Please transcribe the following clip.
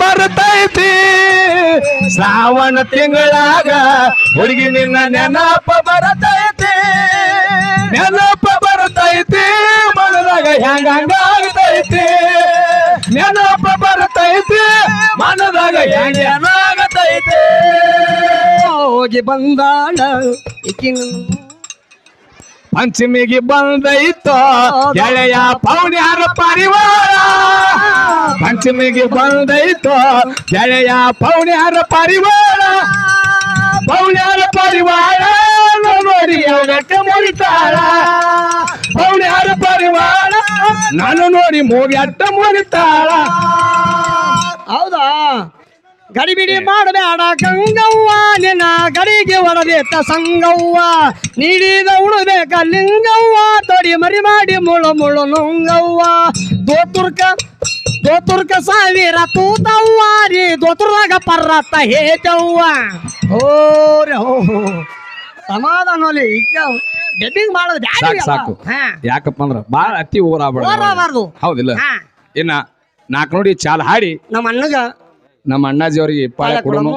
ಬರ್ತೈತಿ. ಶ್ರಾವಣ ತಿಂಗಳಾಗ ಹುಡುಗಿ ನಿನ್ನ ನೆನಪ ಬರ್ತೈತಿ. ನೆನಪ ಬರ್ತೈತಿ. ಮನದಾಗ ಹೆಂಗಾಗ್ತೈತಿ ನೆನಪ ಬರ್ತೈತಿ. ಮನದಾಗ ಹೆಂಗಾಗತೈತಿ ಹೋಗಿ ಬಂದಾಳ ಪಂಚಮಿಗೆ ಬಂದೈತೋ, ಗೆಳೆಯ ಪೌನ್ಯಾರ ಪರಿವಾರ. ಪಂಚಮಿಗೆ ಬಂದೈತೋ, ಗೆಳೆಯ ಪೌಣ್ಯಾರ ಪರಿವಾರ ಪೌಣ್ಯಾರ ಪರಿವಾರ ನೋಡಿ ಅವಗಟ್ಟೆ ಮುರಿತಾಳ. ಪೌಣ್ಯಾರ ಪರಿವಾರ ನಾನು ನೋಡಿ ಮೂಗಿ ಅಟ್ಟ ಮುರಿತಾಳ. ಹೌದಾ? ಗಡಿಬಿಡಿ ಮಾಡಬೇಡ ಗಂಗವ್ವ ನಿನ್ನ ಗಡಿಗೆ ಒಡಬೇಕ ಸಂಗವ್ವ. ನೀಡಿದ ಉಣಬೇಕ ಲಿಂಗವ್ವ ತೊಡಿ ಮರಿ ಮಾಡಿ ಮುಳು ಮುಳು ನುಂಗವ್ವ. ದೋತುರ್ಕ ದೋತುರ್ಕ ಸಾವಿರ ತೂತವ್ವ ರೀ ದೋತುರ್ದಾಗ ಪರ್ರತ್ತ ಹೇತವ್ವ. ಓರೆ ಹೋ ಸಮಾಧಾನ ಡೆಬ್ಬಿಂಗ್ ಮಾಡೋದು ಸಾಕು. ಸಾಕು. ಯಾಕಪ್ಪ ಅಂದ್ರ ಬಾಳ ಅತಿ ಹೋರಾಬಾರ್ದು ಹೌದಿಲ್ಲ. ಇನ್ನ ನಾಲ್ಕು ನೋಡಿ ಚಾಲ್ ಹಾಡಿ. ನಮ್ಮ ಅಣ್ಣಗ ನಮ್ಮ ಅಣ್ಣಾಜಿ ಅವರಿಗೆ ಪಾಳೆ ಕೊಡೋನು.